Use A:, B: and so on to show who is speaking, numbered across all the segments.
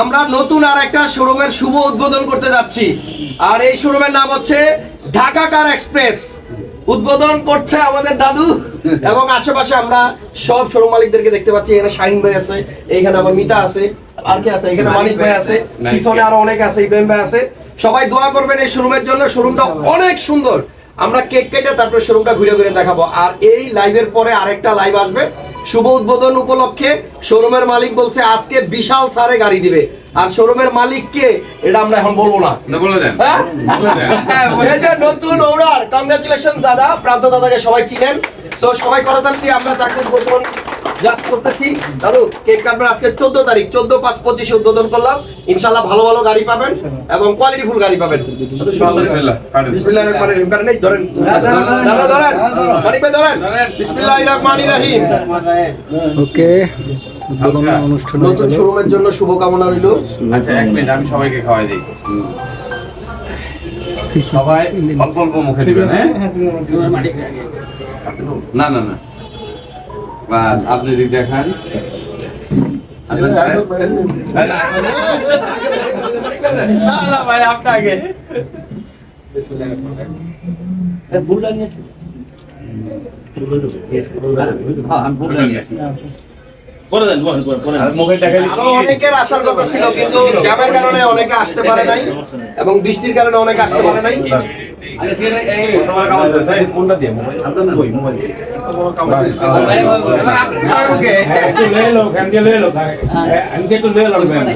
A: আমরা নতুন আর একটা শোরুমের শুভ উদ্বোধন করতে যাচ্ছি। আর এই শোরুমের নাম হচ্ছে ঢাকা কার এক্সপ্রেস। উদ্বোধন করছে আমাদের দাদু এবং আশেপাশে আমরা সব শোরুম মালিকদেরকে দেখতে পাচ্ছি। এখানে শাহিন ভাই আছে এইখানে আমার মিতা আছে আর কি আছে? এখানে মালিক ভাই আছে পিছনে আরও অনেক আছে ইব্রাহিম ভাই আছে। সবাই দোয়া করবেন এই শোরুমের জন্য। শোরুমটা অনেক সুন্দর। আমরা কেক কেটে তারপরে শোরুমটা ঘুরে ঘুরে দেখাবো। আর এই লাইভের পরে আরেকটা লাইভ আসবে। শুভ উদ্বোধন উপলক্ষে শোরুমের মালিক বলছে আজকে বিশাল সারে গাড়ি দিবে। আর শোরুমের মালিক কে? এটা আমরা এখন বলব না।
B: বলে দেন।
A: হ্যাঁ?
B: বলে দেন।
A: এই যে নতুন ওনার কংগ্রাচুলেশন দাদা প্রান্ত দাদাকে সবাই চিনেন। তো সবাই করতাল দিয়ে আমরা তাকে উদ্বোধন জাস্ট করতেছি। দাদু কেক কাটবেন আজকে চোদ্দ তারিখ। চোদ্দ পাঁচ পঁচিশে উদ্বোধন করলাম। ইনশাল্লাহ ভালো ভালো গাড়ি পাবেন এবং কোয়ালিটি ফুল গাড়ি পাবেন।
B: বিসমিল্লাহ, কাটেন।
A: রহিম পারেন ধরেন। দাদা ধরেন। মানিক ভাই ধরেন। বিসমিল্লাহির রহমানির রহিম।
C: ওকে অনুষ্ঠান
A: নতুন শোরুমের জন্য শুভকামনা রইল।
B: আচ্ছা এক মিনিট আমি সবাইকে খাওয়াই দিই। সবাই অল্প অল্প মুখে দিবেন হ্যাঁ? না না না। বাস আপনি দিক দেখান
A: অনেকের আসার কথা ছিল কিন্তু জ্যামের কারণে অনেকে আসতে পারে নাই এবং বৃষ্টির কারণে অনেকে আসতে পারে নাই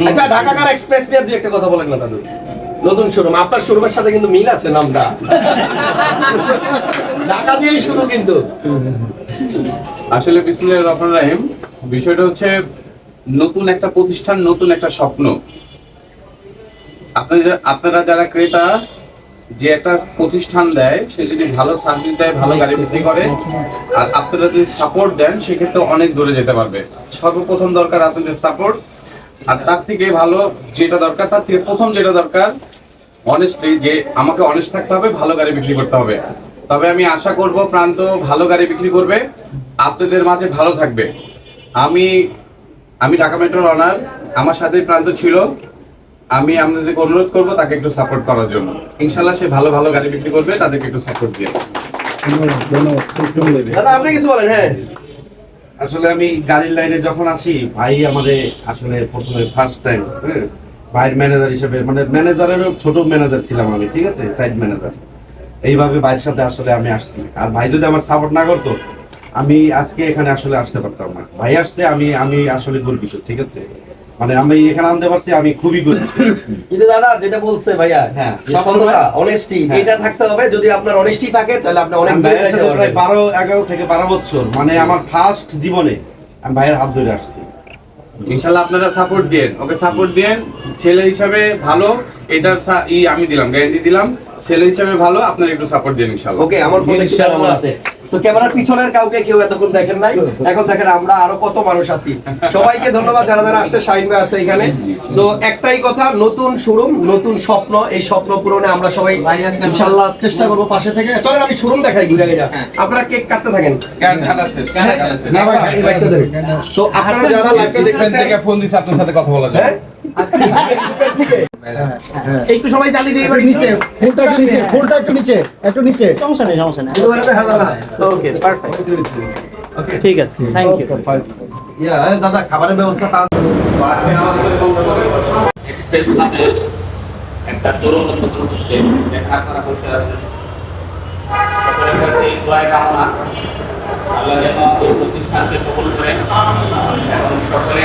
A: আচ্ছা ঢাকা কার এক্সপ্রেস নিয়ে দুই একটা কথা বলেন না দাদু? নতুন শোরুম আপনার শোরুমের সাথে কিন্তু মিল আছে নামটা। ঢাকা দিয়েই শুরু কিন্তু।
B: আসলে বিসমিল্লাহ রহমান রাহিম বিষয়টা হচ্ছে নতুন একটা প্রতিষ্ঠান নতুন একটা স্বপ্ন। আপনারা আপনারা যারা ক্রেতা যে একটা প্রতিষ্ঠান দেয়, সে যদি ভালো সার্ভিস দেয়, ভালো গাড়ি বিক্রি করে, আর আপনারা যদি সাপোর্ট দেন, সেক্ষেত্রে অনেক দূরে যেতে পারবে। সর্বপ্রথম দরকার আপনাদের সাপোর্ট আর তার থেকে ভালো যেটা দরকার, তার থেকে প্রথম যেটা দরকার অনেস্টলি যে আমাকে অনেস্ট থাকতে হবে, ভালো গাড়ি বিক্রি করতে হবে। তবে আমি আশা করব, প্রান্ত ভালো গাড়ি বিক্রি করবে, আপনাদের মাঝে ভালো থাকবে। আমি আমি ঢাকা মেট্রোর অনার আমার সাথে প্রান্ত ছিল। আমি আপনাদেরকে অনুরোধ করব তাকে একটু সাপোর্ট করার জন্য। ইনশাল্লাহ সে ভালো ভালো গাড়ি বিক্রি করবে তাদেরকে একটু সাপোর্ট দিয়ে
A: দাদা আপনি কিছু বলেন হ্যাঁ।
D: আসলে আমি গাড়ির লাইনে যখন আসি ভাই আমাদের আসলে প্রথমে ফার্স্ট টাইম ভাইয়ের ম্যানেজার হিসেবে মানে ম্যানেজারেরও ছোট ম্যানেজার ছিলাম আমি ঠিক আছে? সাইড ম্যানেজার এইভাবে ভাইয়ের সাথে আসলে আমি আসছি। আর ভাই যদি আমার সাপোর্ট না করতো আমি আজকে এখানে আসলে আসতে পারতাম না। ভাই আসছে আমি আমি আসলে গর্বিত ঠিক আছে? মানে আমি এখানে আনতে পারছি আমি খুবই গর্বিত
A: কিন্তু দাদা যেটা বলছে ভাইয়া
D: হ্যাঁ।
A: সফলতা অনেস্টি
D: হ্যাঁ।
A: এটা থাকতে হবে। যদি আপনার অনেস্টি থাকে তাহলে আপনি অনেক।
D: প্রায় বারো এগারো থেকে বারো বছর মানে আমার ফার্স্ট জীবনে আমি ভাইয়ের হাত ধরে আসছি।
B: ইনশাল্লাহ আপনারা সাপোর্ট দিয়েন। ওকে সাপোর্ট দিয়েন। ছেলে হিসাবে ভালো এটার ই আমি দিলাম গ্যারান্টি দিলাম। ছেলে হিসাবে ভালো আপনারা একটু সাপোর্ট দিন ইনশাল্লাহ।
A: ওকে আমার ফোন আমার হাতে তো ক্যামেরার পিছনের কাউকে কেউ এতক্ষণ দেখেন নাই। এখন দেখেন আমরা আরও কত মানুষ আছি। সবাইকে ধন্যবাদ যারা যারা আসছে শাহিন ভাই আছে এখানে। তো একটাই কথা নতুন শোরুম নতুন স্বপ্ন এই স্বপ্ন পূরণে আমরা সবাই ইনশাআল্লাহ চেষ্টা করব পাশে থেকে। চলেন আমি শোরুম দেখাই ঘুরে ঘুরে। আপনারা কেক কাটতে থাকেন। তো আপনারা যারা লাইভে দেখতেছেন
B: ফোন দিছে আপনার সাথে কথা বলা যায়
A: হ্যাঁ?
E: একটু সবাই চালিয়ে দিয়ে এবার নিচে। ফুলটা একটু নিচে ফুলটা একটু নিচে একটু নিচে। সমস্যা নেই সমস্যা নেই। ওকে পারফেক্ট ঠিক আছে থ্যাংক ইউ
D: ইয়া, দাদা খাবারের ব্যবস্থা তার
F: এক্সপ্রেস নামে একটা তরুণ নতুন বসে আপনারা বসে আছেন সকলের কাছে এই কামনা। আল্লাহ যেন এই প্রতিষ্ঠানকে কবুল করে। এবং সকলে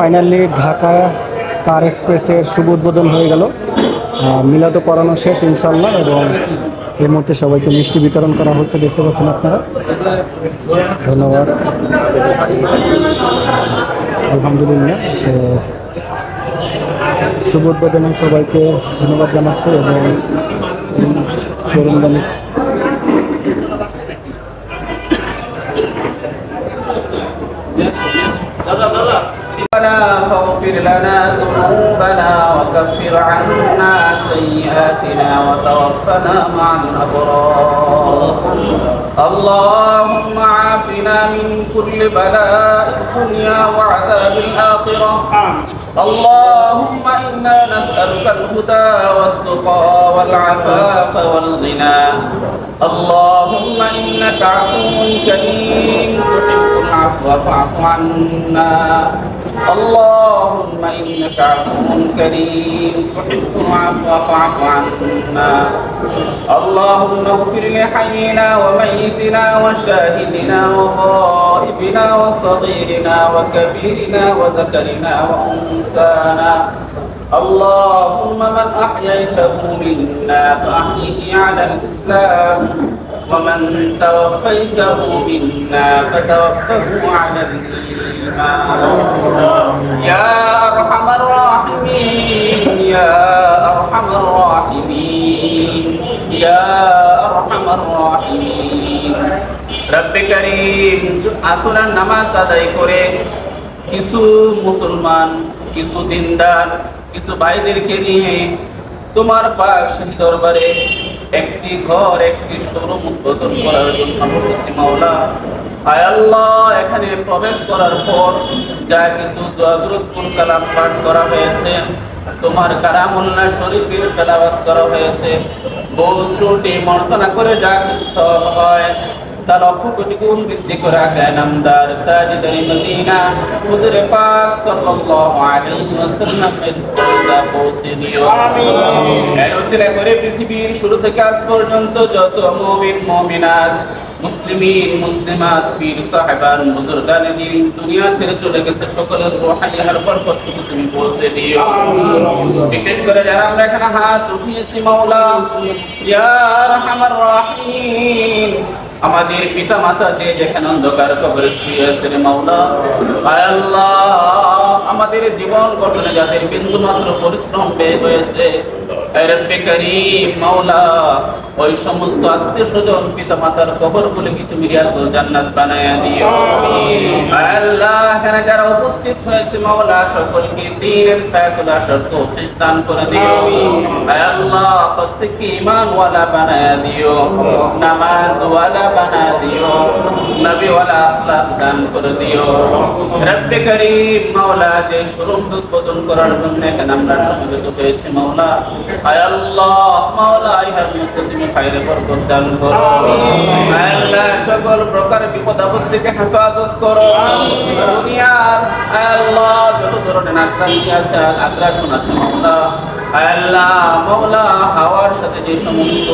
C: ফাইনালি ঢাকা কার এক্সপ্রেসের শুভ উদ্বোধন হয়ে গেল। মিলাদ পড়ানো শেষ ইনশাল্লাহ এবং এই মুহূর্তে সবাইকে মিষ্টি বিতরণ করা হচ্ছে, দেখতে পাচ্ছেন আপনারা। ধন্যবাদ। আলহামদুলিল্লাহ। তো, শুভ উদ্বোধনে সবাইকে ধন্যবাদ জানাচ্ছি এবং চরমদানি
F: দাদা দাদা। لنا ذنوبنا وكفر عنا سيئاتنا وتوفنا مع الأبرار. اللهم عافنا من كل بلاء الدنيا وعذاب الآخرة. اللهم إنا نسألك الهدى والتقى والعفاف والغنى. اللهم إنك عفو كريم تحب العفو فاعف عنا اللهم إنك عفو كريم. تحب العفو فاعف عنا. اللهم اغفر لحينا وميتنا وشاهدنا وغائبنا وصغيرنا وكبيرنا وذكرنا وأنسانا اللهم من أحييته منا فأحيه على الإسلام. ومن توفيته منا فتوفه على الإيمان يا أرحم الراحمين يا أرحم الراحمين يا أرحم الراحمين رب كريم আসরের নামাজ আদায় করে কিছু মুসলমান কিছু দিনদার কিছু ভাইদেরকে নিয়ে তোমার পাক সেই দরবারে একটি ঘর, একটি শোরুম উদ্বোধন করার জন্য বসেছি মাওলা। আয়াল্লাহ এখানে প্রবেশ করার পর যা কিছু দোয়াদুরুল কালাম পাঠ করা হয়েছে, তোমার কারামুল্লা শরীফের তেলাওয়াত করা হয়েছে বহু ত্রুটি মর্সনা করে যা কিছু সব হয় তার লক্ষ কোটি গুণ বৃদ্ধি করে নামদার তাজদার মদিনা। হুজুর পাক সাল্লাল্লাহু আলাইহি ওয়াসাল্লামের দরজা পৌঁছে দিও আমিন। এই ওসিলা করে পৃথিবীর শুরু থেকে আজ পর্যন্ত যত মুমিন মুমিনাত মুসলিমিন মুসলিমাত পীর সাহেবান বুজুর্গান দিন দুনিয়া ছেড়ে চলে গেছে সকলের রোহাইয়ার বরকতটুকু তুমি পৌঁছে দিও। বিশেষ করে যারা আমরা এখানে হাত উঠিয়েছি মাওলা ইয়া আরহামার রাহিম আমাদের পিতা মাতা যে যেখানে অন্ধকার কবরে শুয়ে আছেন মাওলা। আল্লাহ, আমাদের জীবন গঠনে যাদের বিন্দু মাত্র পরিশ্রম ব্যয় হয়েছে রব্বে করিম মাওলা ওই সমস্ত আত্মীয় স্বজন পিতা মাতার কবর বলে কি তুমি রিয়াজুল জান্নাত বানায়া দিও? আল্লাহ এখানে যারা উপস্থিত হয়েছে মাওলা সকলকে দিনের সায়াতুল আসার তৌফিক দান করে দিও। আল্লাহ প্রত্যেককে ঈমান ওয়ালা বানায়া দিও নামাজ ওয়ালা দিও নবী ওয়ালা আখলাক দান করে দিও। রব্বে করিম মাওলা যে শোরুম উদ্বোধন করার জন্য এখানে আমরা সমবেত হয়েছি মাওলা। আয় আল্লাহ মাওলা ইহার মধ্যে তুমি খাইরে বরকত দান করো। আয় আল্লাহ সকল প্রকার বিপদ আপদ থেকে হেফাজত করো। দুনিয়ার আল্লাহ যত ধরনের আক্রান্তি আছে আগ্রাসন আছে মাওলা। আল্লাহ মাওলা হাওয়ার সাথে যে সমস্ত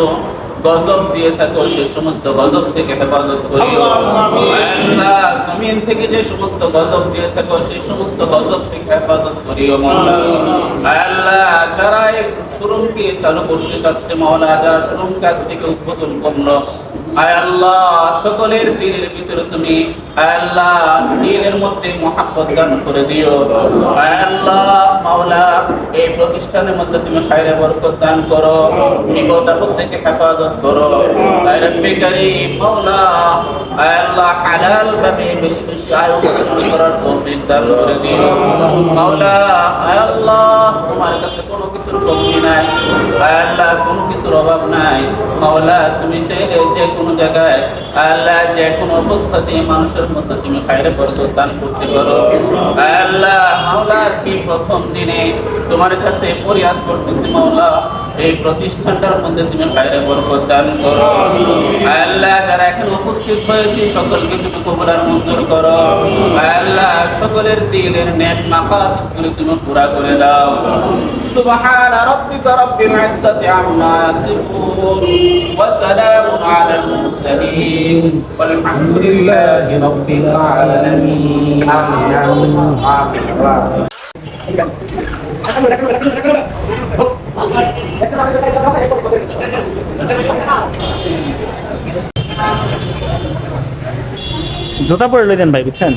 F: গজব দিয়ে থাকো সে সমস্ত গজব থেকে হেফাজত করিও। আল্লাহ জমিন থেকে যে সমস্ত গজব দিয়ে থাকো সেই সমস্ত গজব থেকে হেফাজত করিও মাওলা আল্লাহ যারা এই শোরুমকে চালু করতে চাচ্ছে মাওলা যারা শোরুম কাজ থেকে উদ্বোধন করল আয় আল্লাহ, সকলের দিনের ভিতরে তুমি আয় দিনের মধ্যে মহাব্বত করে দিও। আয় এই প্রতিষ্ঠানের মধ্যে তুমি খায়রে বরকত দান করো বিপদ আপদ হেফাজত করো। মাওলা আল্লাহ, হালাল বেশি বেশি আয় উপার্জন করার দিও। মাওলা, আয় আল্লাহ তোমার কাছে কোনো কিছুর কমতি নাই, আল্লাহ কোনো কিছুর অভাব নাই। মাওলা, তুমি চাইলে যে কোনো জায়গায় আল্লাহ যে কোনো অবস্থাতে মানুষের মধ্যে তুমি খাইরে দান করতে পারো। আল্লাহ, মাওলা, কি প্রথম দিনে তোমার কাছে ফরিয়াদ করতেছি মাওলা এই প্রতিষ্ঠানটার মধ্যে তুমি খাইরে বরকত দান করো আয় আল্লাহ যারা এখানে উপস্থিত হয়েছে সকলকে তুমি কবুলার মঞ্জুর করো আয় আল্লাহ সকলের দিলের নেক মাকাসিদগুলো তুমি পুরা করে দাও سبحان ربك رب العزة عما يصفون وسلام على المرسلين والحمد لله رب العالمين آمين آمين
E: জুতা পরে লইতেন ভাই বুঝছেন?